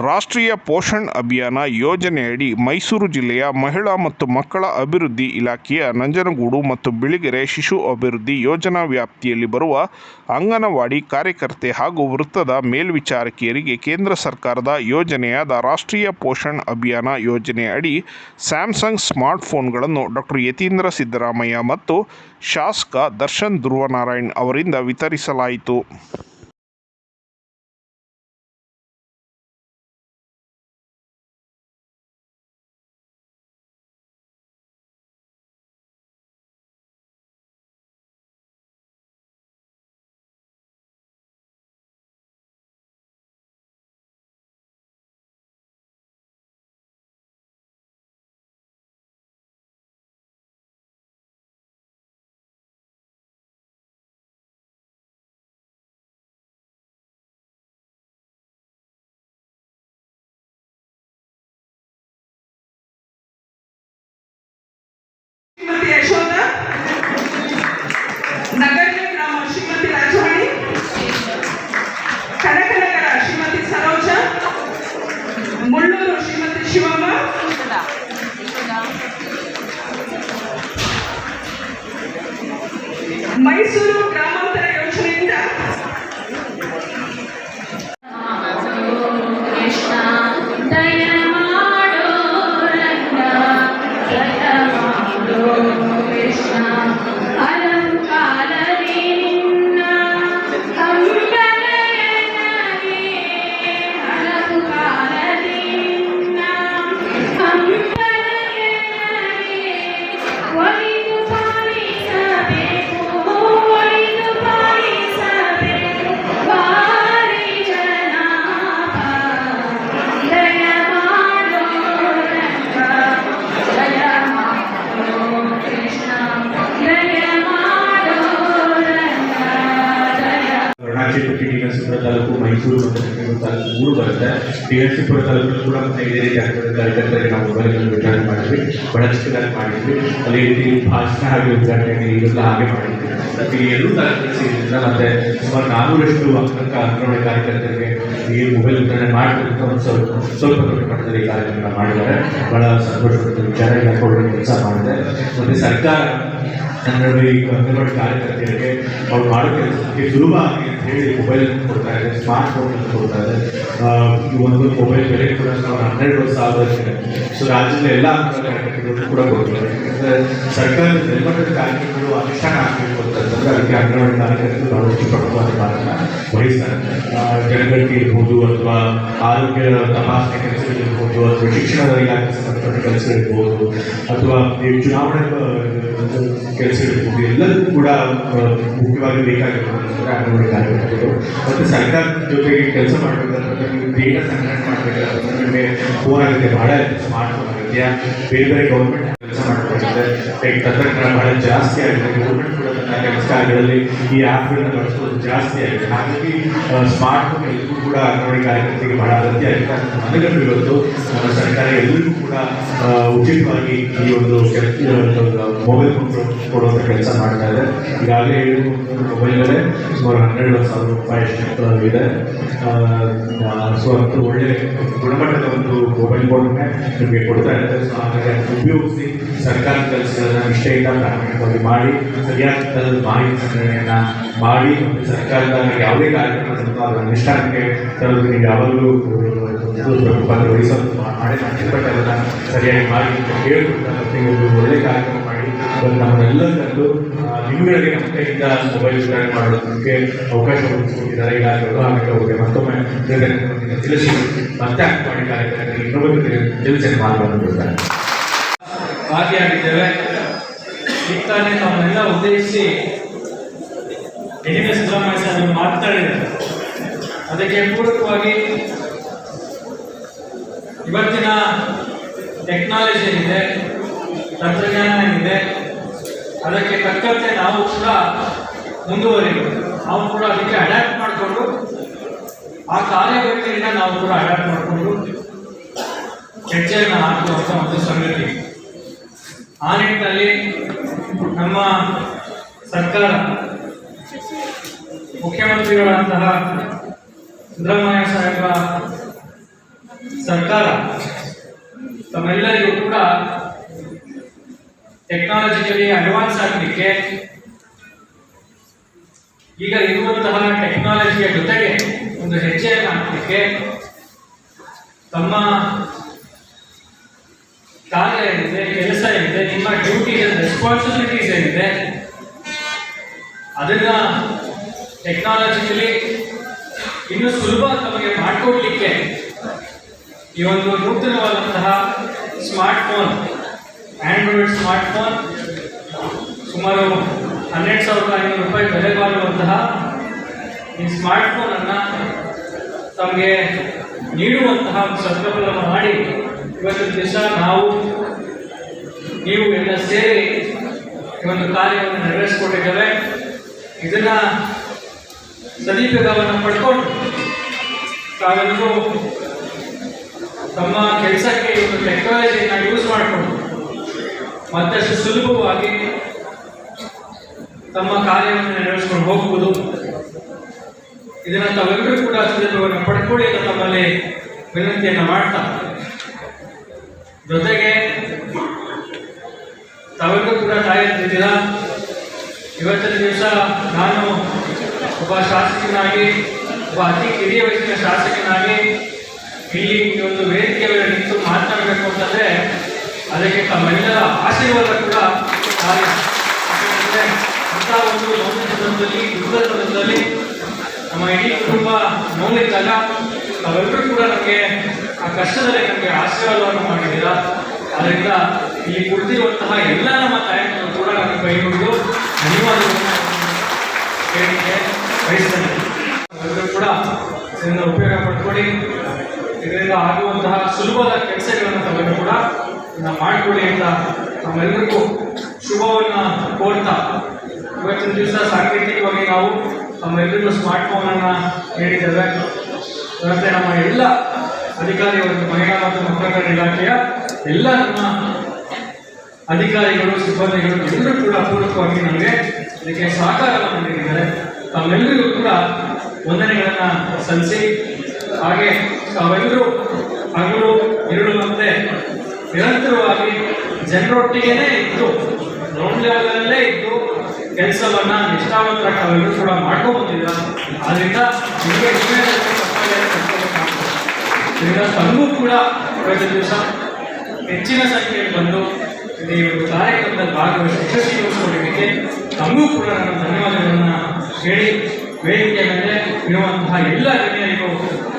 ರಾಷ್ಟ್ರೀಯ ಪೋಷಣ್ ಅಭಿಯಾನ ಯೋಜನೆಯಡಿ ಮೈಸೂರು ಜಿಲ್ಲೆಯ ಮಹಿಳಾ ಮತ್ತು ಮಕ್ಕಳ ಅಭಿವೃದ್ಧಿ ಇಲಾಖೆಯ ನಂಜನಗೂಡು ಮತ್ತು ಬಿಳಿಗೆರೆ ಶಿಶು ಅಭಿವೃದ್ಧಿ ಯೋಜನಾ ವ್ಯಾಪ್ತಿಯಲ್ಲಿ ಬರುವ ಅಂಗನವಾಡಿ ಕಾರ್ಯಕರ್ತೆ ಹಾಗೂ ವೃತ್ತದ ಮೇಲ್ವಿಚಾರಕಿಯರಿಗೆ ಕೇಂದ್ರ ಸರ್ಕಾರದ ಯೋಜನೆಯಾದ ರಾಷ್ಟ್ರೀಯ ಪೋಷಣ್ ಅಭಿಯಾನ ಯೋಜನೆಯಡಿ ಸ್ಯಾಮ್ಸಂಗ್ ಸ್ಮಾರ್ಟ್ಫೋನ್ಗಳನ್ನು ಡಾಕ್ಟರ್ ಯತೀಂದ್ರ ಸಿದ್ದರಾಮಯ್ಯ ಮತ್ತು ಶಾಸಕ ದರ್ಶನ್ ಧ್ರುವನಾರಾಯಣ್ ಅವರಿಂದ ವಿತರಿಸಲಾಯಿತು. Mention them. ಕರುಣಾಚಲ ಟಿನರಸೀಪುರ ತಾಲೂಕು ಮೈಸೂರು ಮತ್ತು ಬೆಂಗಳೂರು ತಾಲೂಕು ಮೂರು ಬರುತ್ತೆ. ಟಿನರಸೀಪುರ ತಾಲೂಕು ಕೂಡ ಮತ್ತೆ ಇದೇ ರೀತಿ ಆಗ್ತದೆ ಕಾರ್ಯಕರ್ತರಿಗೆ ನಾವು ಮೊಬೈಲ್ಗಳನ್ನು ವಿತರಣೆ ಮಾಡಿದ್ವಿ. ದಾರಿ ಮಾಡಿದ್ವಿ. ಅದೇ ರೀತಿ ಭಾಷಣ ಹಾಗೆ ಉದ್ಘಾಟನೆ ಇದೆಲ್ಲ ಹಾಗೆ ಮಾಡಿದ್ವಿ ಮತ್ತೆ ಎರಡೂ ತಾಲೂಕು ಸೇರಿದ್ರಿಂದ ಮತ್ತೆ ಸುಮಾರು ನಾನ್ನೂರಷ್ಟು ಅಂಕ ಅಂಗನವಾಡಿ ಕಾರ್ಯಕರ್ತರಿಗೆ ಈ ಮೊಬೈಲ್ ವಿತರಣೆ ಮಾಡಬೇಕು ಒಂದು ಸ್ವಲ್ಪ ಸ್ವಲ್ಪ ಮಟ್ಟದಲ್ಲಿ ಕಾರ್ಯಕ್ರಮ ಮಾಡಿದ್ದಾರೆ. ಬಹಳ ಸಂತೋಷಪಡ್ತ ವಿಚಾರ ಇಲಾಖೆ ಕೆಲಸ ಮಾಡಿದೆ ಮತ್ತೆ ಸರ್ಕಾರ ಅಂಗನವಾಡಿ ಅಂಗನವಾಡಿ ಕಾರ್ಯಕರ್ತರಿಗೆ ಅವ್ರು ಮಾಡೋ ಕೆಲಸಕ್ಕೆ ಸುಲಭ ಅಂತ ಹೇಳಿ ಮೊಬೈಲ್ ಕೊಡ್ತಾ ಇದೆ ಸ್ಮಾರ್ಟ್ ಫೋನ್ ಕೊಡ್ತಾ ಇದೆ ಈ ಒಂದು ಮೊಬೈಲ್ ಬೆಲೆ ಕೂಡ ಸಾವಿರದ ಹನ್ನೆರಡು ಸಾವಿರ ಸೊ ರಾಜ್ಯದ ಎಲ್ಲ ಕಾರ್ಯಕರ್ತರು ಕೂಡ ಕೊಡ್ತಾರೆ. ಸರ್ಕಾರದ ನೆಲಮಟ್ಟದ ಕಾರ್ಯಕ್ರಮಗಳು ಅನುಷ್ಠಾನ ಆಗಬೇಕು ಅಂತಂದ್ರೆ ಅದಕ್ಕೆ ಅಂಗನವಾಡಿ ಕಾರ್ಯಕರ್ತರು ಬಹಳಷ್ಟು ಪ್ರಮುಖವಾದ ಪಾತ್ರನ ವಹಿಸ್ತಾರೆ. ಆ, ಜನಗಣತಿ ಇರ್ಬೋದು ಅಥವಾ ಆರೋಗ್ಯ ತಪಾಸಣೆ ಕೆಲಸಗಳಿರ್ಬೋದು ಅಥವಾ ಶಿಕ್ಷಣದ ಇಲಾಖೆ ಸಂಬಂಧಪಟ್ಟ ಕೆಲಸಗಳಿರ್ಬೋದು ಅಥವಾ ಚುನಾವಣೆ ಕೆಲಸಗಳಿರ್ಬೋದು ಎಲ್ಲದಕ್ಕೂ ಕೂಡ ಮುಖ್ಯವಾಗಿ ಬೇಕಾಗಿರೋದಂದ್ರೆ ಅಂಗನವಾಡಿ ಕಾರ್ಯಕರ್ತರು ಮತ್ತು ಸರ್ಕಾರದ ಜೊತೆಗೆ ಕೆಲಸ ಮಾಡಬೇಕಾದ್ರೆ ಡೇಟಾ ಸಂಗ್ರಹಣೆ ಮಾಡಬೇಕಾದ್ರೆ ನಿಮಗೆ ಫೋನ್ ಆಗುತ್ತೆ ಬಹಳ ಸ್ಮಾರ್ಟ್ ಫೋನ್ ಬೇರೆ ಬೇರೆ ಗೌರ್ಮೆಂಟ್ ಕೆಲಸ ಮಾಡಬೇಕಾಗಿದೆ ಈಗ ತಂತ್ರಜ್ಞಾನ ಬಹಳ ಜಾಸ್ತಿ ಆಗಿದೆ ಗೌರ್ಮೆಂಟ್ ಕೂಡ ಕಾರ್ಯಗಳಲ್ಲಿ ಈ ಆ್ಯಪ್ಗಳನ್ನ ಬಳಸೋದು ಜಾಸ್ತಿ ಆಗಿದೆ. ಹಾಗಾಗಿ ಸ್ಮಾರ್ಟ್ ಫೋನ್ ಎಲ್ಲರಿಗೂ ಕೂಡ ಅಂಗನವಾಡಿ ಕಾರ್ಯಕರ್ತರಿಗೆ ಬಹಳ ಅಗತ್ಯ ಮನಗಂಡು ಇವತ್ತು ಸರ್ಕಾರ ಎಲ್ಲರಿಗೂ ಕೂಡ ಉಚಿತವಾಗಿ ಈ ಒಂದು ಮೊಬೈಲ್ ಫೋನ್ ಕೊಡುವಂಥ ಕೆಲಸ ಮಾಡ್ತಾ ಇದೆ. ಈಗಾಗಲೇ ಹೇಳಿದ ಮೊಬೈಲ್ ಬೆಲೆ ಸುಮಾರು ಹನ್ನೆರಡು ಸಾವಿರ ರೂಪಾಯಿ ಇದೆ ಸೊ ಅದು ಒಳ್ಳೆ ಗುಣಮಟ್ಟದ ಒಂದು ಮೊಬೈಲ್ ಫೋನ್ ನಿಮಗೆ ಕೊಡ್ತಾ ಇದ್ದಾರೆ ಸೊ ಹಾಗಾಗಿ ಉಪಯೋಗಿಸಿ ಸರ್ಕಾರದ ಕೆಲಸಗಳನ್ನ ನಿಷ್ಠೆಯಿಂದ ಪ್ರಾಮಾಣಿಕವಾಗಿ ಮಾಡಿ, ಸರಿಯಾದ ಸಂಗ್ರಹಣೆಯನ್ನ ಮಾಡಿ ಸರ್ಕಾರದ ಯಾವುದೇ ಕಾರ್ಯಕ್ರಮ ಅನುಷ್ಠಾನಕ್ಕೆ ತರೋದಕ್ಕೆ ನೀವು ಯಾವಾಗಲೂ ಪಾತ್ರ ವಹಿಸೋದು ಮಾಡೇ ಸರಿಯಾಗಿ ಮಾಡಿ ಅಂತ ಹೇಳ್ಕೊಡ್ತಾ ಮತ್ತೆ ಒಂದು ಒಳ್ಳೆ ಕಾರ್ಯಕ್ರಮ ಮಾಡಿ ನಮ್ಮನ್ನೆಲ್ಲ ತಂದು ನಿಮ್ಮಗಳಿಗೆ ನಮ್ಮ ಮೊಬೈಲ್ ಮಾಡೋದಕ್ಕೆ ಅವಕಾಶ ಒದಗಿಸ್ಕೊಟ್ಟಿದ್ದಾರೆ. ಈಗ ಆಮೇಲೆ ಅವರಿಗೆ ಮತ್ತೊಮ್ಮೆ ತಿಳಿಸಿ ಮತ್ತೆ ಮಾಡಿ ಕಾರ್ಯಕ್ರಮದಲ್ಲಿ ಇನ್ನೊಬ್ಬರು ತಿಳಿಸಿ ಮಾತನಾಡುತ್ತಿದ್ದಾರೆ ಭಾಗಿಯಾಗಿದ್ದೇವೆ. ತಮ್ಮನ್ನೆಲ್ಲ ನಮ್ಮನ್ನೆಲ್ಲ ಉದ್ದೇಶಿಸಿ ಯಡಿಯೂರಪ್ಪ ಸಿದ್ದರಾಮಯ್ಯ ಅದಕ್ಕೆ ಪೂರಕವಾಗಿ ಇವತ್ತಿನ ಟೆಕ್ನಾಲಜಿ ಏನಿದೆ, ತಂತ್ರಜ್ಞಾನ ಏನಿದೆ, ಅದಕ್ಕೆ ತಕ್ಕಂತೆ ನಾವು ಕೂಡ ಮುಂದುವರಿಬೇಕು. ನಾವು ಕೂಡ ಅದಕ್ಕೆ ಅಡ್ಯಾಪ್ಟ್ ಮಾಡಿಕೊಂಡು, ಆ ಕಾರ್ಯವೃತ್ತಿಯಿಂದ ನಾವು ಕೂಡ ಅಡ್ಯಾಪ್ಟ್ ಮಾಡಿಕೊಂಡು ಹೆಜ್ಜೆಯನ್ನು ಹಾಕುವಂಥ ಒಂದು ಸಂಗತಿ. ಆ ನಿಟ್ಟಿನಲ್ಲಿ ನಮ್ಮ ಸರ್ಕಾರ ಮುಖ್ಯಮಂತ್ರಿಗಳಂತಹ ಸಿದ್ದರಾಮಯ್ಯ ಸಾಹೇಬ ಸರ್ಕಾರ, ತಮ್ಮೆಲ್ಲರಿಗೂ ಕೂಡ ಟೆಕ್ನಾಲಜಿಕಲಿ ಅಡ್ವಾನ್ಸ್ ಆಗಲಿಕ್ಕೆ ಈಗ ಇರುವಂತಹ ಟೆಕ್ನಾಲಜಿಯ ಜೊತೆಗೆ ಒಂದು ಹೆಜ್ಜೆಯನ್ನು ಹಾಕಲಿಕ್ಕೆ ತಮ್ಮ ಕಾರ್ಯ ಏನಿದೆ, ಕೆಲಸ ಏನಿದೆ, ನಿಮ್ಮ ಡ್ಯೂಟಿ ರೆಸ್ಪಾನ್ಸಿಬಿಲಿಟೀಸ್ ಏನಿದೆ ಅದನ್ನ ಟೆಕ್ನಾಲಜಿಯಲ್ಲಿ ಇನ್ನೂ ಸುಲಭ ತಮಗೆ ಮಾಡಿಕೊಡ್ಲಿಕ್ಕೆ ಈ ಒಂದು ನೂತನವಾದಂತಹ smart phone android smart phone ಸುಮಾರು ಹನ್ನೆರಡು ಸಾವಿರದ ಐನೂರು ರೂಪಾಯಿ ಬೆಲೆ ಬಾಳುವಂತಹ ಈ ಸ್ಮಾರ್ಟ್ ಫೋನನ್ನು ತಮಗೆ ನೀಡುವಂತಹ ಒಂದು ಸಂಕಲ್ಪವನ್ನು ಮಾಡಿ ಇವತ್ತಿನ ದಿವಸ ನಾವು ನೀವು ಎಲ್ಲ ಸೇರಿ ಈ ಒಂದು ಕಾರ್ಯವನ್ನು ನೆರವೇರಿಸಿಕೊಂಡಿದ್ದೇವೆ. ಇದನ್ನ ಸದೀಪವನ್ನು ಪಡ್ಕೊಂಡು ತಾವೆಲ್ಲರೂ ತಮ್ಮ ಕೆಲಸಕ್ಕೆ ಒಂದು ಟೆಕ್ನಾಲಜಿಯನ್ನು ಯೂಸ್ ಮಾಡಿಕೊಂಡು ಮತ್ತಷ್ಟು ಸುಲಭವಾಗಿ ತಮ್ಮ ಕಾರ್ಯವನ್ನು ನೆರವೇರಿಸ್ಕೊಂಡು ಹೋಗುವುದು. ಇದನ್ನ ತಾವೆಲ್ಲರೂ ಕೂಡ ಸದೀಪವನ್ನು ಪಡ್ಕೊಳ್ಳಿ ಅಂತ ತಮ್ಮಲ್ಲಿ ವಿನಂತಿಯನ್ನು ಮಾಡ್ತಾ ಜೊತೆಗೆ ತಾವೆಲ್ಲರೂ ಕೂಡ ಕಾಯುತ್ತಿದ್ದೀರಾ ಇವತ್ತಿನ ದಿವಸ ನಾನು ಒಬ್ಬ ಶಾಸಕನಾಗಿ, ಒಬ್ಬ ಅತಿ ಹಿರಿಯ ವಯಸ್ಸಿನ ಶಾಸಕನಾಗಿ ಇಲ್ಲಿ ಒಂದು ವೇದಿಕೆ ನಿಂತು ಮಾತನಾಡಬೇಕು ಅಂತಂದ್ರೆ ಅದಕ್ಕೆ ತಮ್ಮೆಲ್ಲರ ಆಶೀರ್ವಾದ ಕೂಡ ಅಂತ ಒಂದು ನೋವಿನ ಸಂದರ್ಭದಲ್ಲಿ ಯುದ್ಧದ ಸಂದರ್ಭದಲ್ಲಿ ನಮ್ಮ ಇಡೀ ಕುಟುಂಬ ನೋವಿದ್ದಾಗ ತಾವೆಲ್ಲರೂ ಕೂಡ ನಮಗೆ ಆ ಕಷ್ಟದಲ್ಲಿ ನಮಗೆ ಆಶೀರ್ವಾದವನ್ನು ಮಾಡಿದ್ದೀರಾ? ಅದರಿಂದ ಇಲ್ಲಿ ಕುಳಿತಿರುವಂತಹ ಎಲ್ಲ ನಮ್ಮ ತಾಯಂದಿರು ಕೂಡ ನಮಗೆ ಕೈ ಹಿಡಿದು ಬಯಸ್ತೇನೆ. ಕೂಡ ಇದರಿಂದ ಉಪಯೋಗ ಪಡ್ಕೊಳ್ಳಿ. ಇದರಿಂದ ಆಗುವಂತಹ ಸುಲಭದ ಕೆಲಸಗಳನ್ನು ತಾವೆಲ್ಲರೂ ಕೂಡ ಮಾಡಿಕೊಳ್ಳಿ ಅಂತ ನಮ್ಮೆಲ್ಲರಿಗೂ ಶುಭವನ್ನು ಕೋರ್ತಾ ಇವತ್ತಿನ ದಿವಸ ಸಾಂಕೇತಿಕವಾಗಿ ನಾವು ನಮ್ಮೆಲ್ಲರಿಗೂ ಸ್ಮಾರ್ಟ್ ಫೋನನ್ನು ನೀಡಿದ್ದೇವೆ. ಮತ್ತೆ ನಮ್ಮ ಎಲ್ಲ ಅಧಿಕಾರಿಗಳು ಮಹಿಳಾ ಮತ್ತು ಮಕ್ಕಳ ಇಲಾಖೆಯ ಎಲ್ಲ ನಮ್ಮ ಅಧಿಕಾರಿಗಳು, ಸಿಬ್ಬಂದಿಗಳು ಎಲ್ಲರೂ ಕೂಡ ಅಪೂರ್ವಕವಾಗಿ ನಮಗೆ ಇದಕ್ಕೆ ಸಹಕಾರವನ್ನು ನೀಡಿದ್ದಾರೆ. ತಮ್ಮೆಲ್ಲರಿಗೂ ಕೂಡ ವಂದನೆಗಳನ್ನು ಸಲ್ಲಿಸಿ, ಹಾಗೆ ತಾವೆಲ್ಲರೂ ಹಗಲು ಎರಡು ಮತ್ತೆ ನಿರಂತರವಾಗಿ ಜನರೊಟ್ಟಿಗೆನೇ ಇದ್ದು ಗ್ರೌಂಡ್ ಲೆವೆಲಲ್ಲೇ ಇದ್ದು ಕೆಲಸವನ್ನು ನಿಷ್ಠಾವಂತರ ತಾವೆಲ್ಲರೂ ಕೂಡ ಮಾಡ್ಕೋಬಂದಿಲ್ಲ ಆದ್ದರಿಂದ ನಿಮಗೆ ತಮಗೂ ಕೂಡ ಪ್ರತಿ ದಿವಸ. ಹೆಚ್ಚಿನ ಸಂಖ್ಯೆಯಲ್ಲಿ ಬಂದು ಈ ಒಂದು ಕಾರ್ಯಕ್ರಮದಲ್ಲಿ ಭಾಗವಹಿಸಿ ಯಶಸ್ವಿಗೊಳಿಸಿಕೊಳ್ಳಲಿಕ್ಕೆ ತಮಗೂ ಕೂಡ ನನ್ನ ಧನ್ಯವಾದಗಳನ್ನು ಹೇಳಿ ವೇದಿಕೆ ಮೇಲೆ ಇರುವಂತಹ ಎಲ್ಲ ಗಣ್ಯರಿಗೂ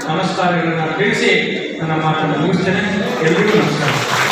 ನಮಸ್ಕಾರಗಳನ್ನು ತಿಳಿಸಿ ನನ್ನ ಮಾತನ್ನು ಮುಗಿಸ್ತೇನೆ. ಎಲ್ಲರಿಗೂ ನಮಸ್ಕಾರ.